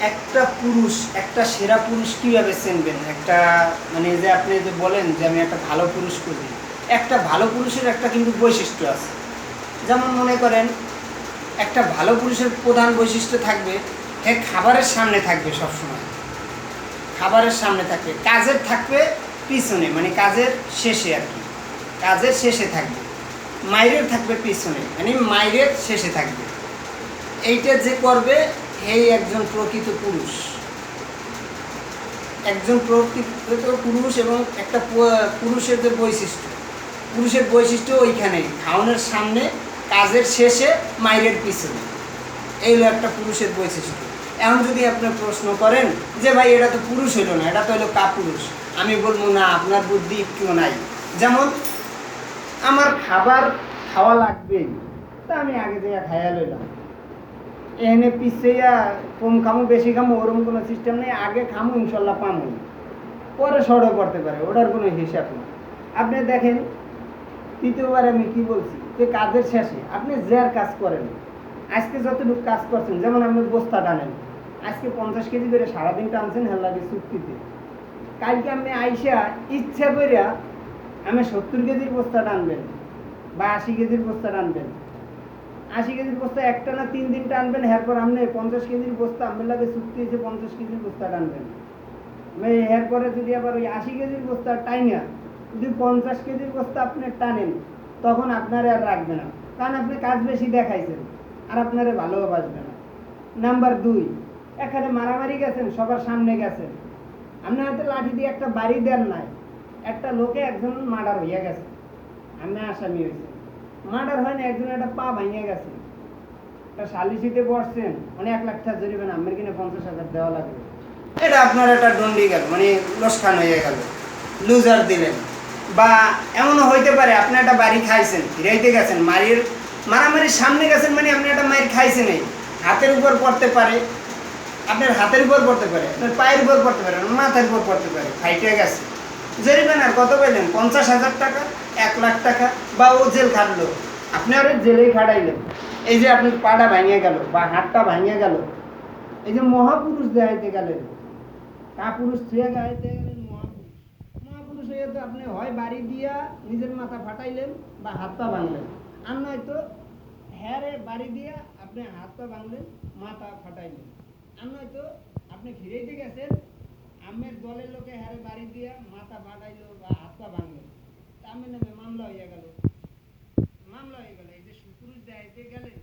একটা পুরুষ, একটা সেরা পুরুষ কীভাবে চিনবেন? একটা মানে যে আপনি যে বলেন যে আমি একটা ভালো পুরুষ করি একটা ভালো পুরুষের একটা কিন্তু বৈশিষ্ট্য আছে। যেমন মনে করেন, একটা ভালো পুরুষের প্রধান বৈশিষ্ট্য থাকবে হ্যাঁ খাবারের সামনে থাকবে সবসময়। খাবারের সামনে থাকবে, কাজের থাকবে পিছনে মানে কাজের শেষে আর কি। কাজের শেষে থাকবে, মাইরের থাকবে পিছনে মানে মাইরের শেষে থাকবে। এইটা যে করবে এই একজন প্রকৃত পুরুষ। একজন প্রকৃত পুরুষ এবং একটা পুরুষের যে বৈশিষ্ট্য। পুরুষের বৈশিষ্ট্য ওইখানে খাওয়ানোর সামনে, কাজের শেষে, মাইরের পিছনে। এই হলো একটা পুরুষের বৈশিষ্ট্য। এখন যদি আপনি প্রশ্ন করেন যে ভাই, এটা তো পুরুষ হইল না, এটা তো হলো কাপুরুষ। আমি বলব, না, আপনার বুদ্ধি একটু নাই। যেমন, আমার খাবার খাওয়া লাগবেই তা আমি আগে থেকে খাইয়া লইলাম। এনে পিছিয়ে কম খামো, বেশি খামো ওরকম কোনো সিস্টেম নেই। আগে খামো, ইনশাল্লাহ পামু। পরে সরও করতে পারে, ওটার কোনো হিসাব নেই। আপনি দেখেন, তৃতীয়বার আমি কি বলছি, যে কাজের শেষে আপনি যার কাজ করেন, আজকে যতটুকু কাজ করছেন, যেমন আপনি বস্তা টানেন, আজকে পঞ্চাশ কেজি করে সারাদিন টানছেন, হেল লাগে চুক্তিতে কালকে আপনি আইসা ইচ্ছা করিয়া আমি সত্তর কেজির বস্তা টানবেন বা আশি কেজির বস্তা টানবেন। আশি কেজির বস্তা, একটা না তিন দিন টানবেন এরপর আপনি পঞ্চাশ কেজির বস্তা আপনার লাগে চুক্তি হয়েছে, পঞ্চাশ কেজির বস্তা টানবেন এরপরে যদি আবার ওই আশি কেজির বস্তা টাইনা, যদি পঞ্চাশ কেজির বস্তা আপনি টানেন, তখন আপনারে আর রাখবে না। কারণ আপনি কাজ বেশি দেখাইছেন, আর আপনারে ভালোবাসবে না। নাম্বার দুই, এখানে মারামারি গেছেন, সবার সামনে গেছেন। আপনার হয়তো লাঠি দিয়ে একটা বাড়ি দেন নাই, একটা লোকে একজন মার্ডার হইয়া গেছে। আমি আসামি হয়েছে। মার্ডার হয় না একজন একটা পা ভাঙিয়া গেছে। একটা সালিসিতে বসছেন মানে এক লাখ টাকা জরিমানা, আমার কিনে পঞ্চাশ হাজার দেওয়া লাগবে। এটা আপনার একটা দণ্ডি গেল মানে লোসখান হয়ে গেল। লুজার দিলেন। বা এমনও হইতে পারে, আপনি একটা বাড়ি খাইছেন, ফিরাইতে গেছেন, মারির মারামারির সামনে গেছেন মানে আপনি একটা মায়ের খাইছেন এই। হাতের উপর পড়তে পারে, আপনার হাতের উপর পড়তে পারে, আপনার পায়ের উপর পড়তে পারে মাথার উপর পড়তে পারে, ফাইটে গেছে। জরিমানার কত পেলেন পঞ্চাশ হাজার টাকা, এক লাখ টাকা, বা ও জেল খাটলো। আপনি আরে জেলেই খাটাইলেন। এই যে আপনি পাটা ভাঙিয়ে গেল, বা হাতটা ভাঙিয়ে গেল, এই যে মহাপুরুষ দেখাইতে গেলেন, কাপুরুষ থুয়ে গাইতে গেলেন মহাপুরুষ। মহাপুরুষ হয়ে তো আপনি হয় বাড়ি দিয়া নিজের মাথা ফাটাইলেন বা হাত পা ভাঙলেন। আর নয়তো হ্যারে বাড়ি দিয়া আপনি হাত পা ভাঙলেন, মাথা ফাটাইলেন। আর নয়তো আপনি ফিরাইতে গেছেন আমের দলের লোকে হ্যারে বাড়ি দিয়া মাথা বাঁধাইলো বা হাত পা ভাঙলো। আমের নামে মামলা হইয়া গেল। মামলা হয়ে গেল। এই যে সুপুরুষ দেখাইতে গেলেন